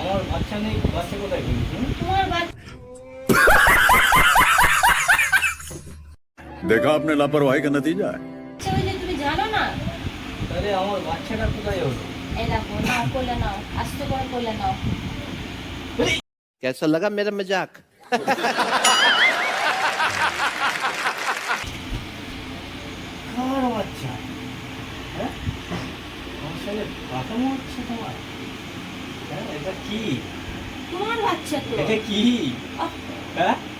আমার বাচ্চা নেই বাচ্চা কোথায় গেলি তোমার বাচ্চা देखा आपने लापरवाही का नतीजा है আচ্ছা, कैसा लगा मेरा मजाक বাচ্চা হ্যাঁ তোমার é daqui. Como é lá, tia Clô. É daqui. Ah. Hã?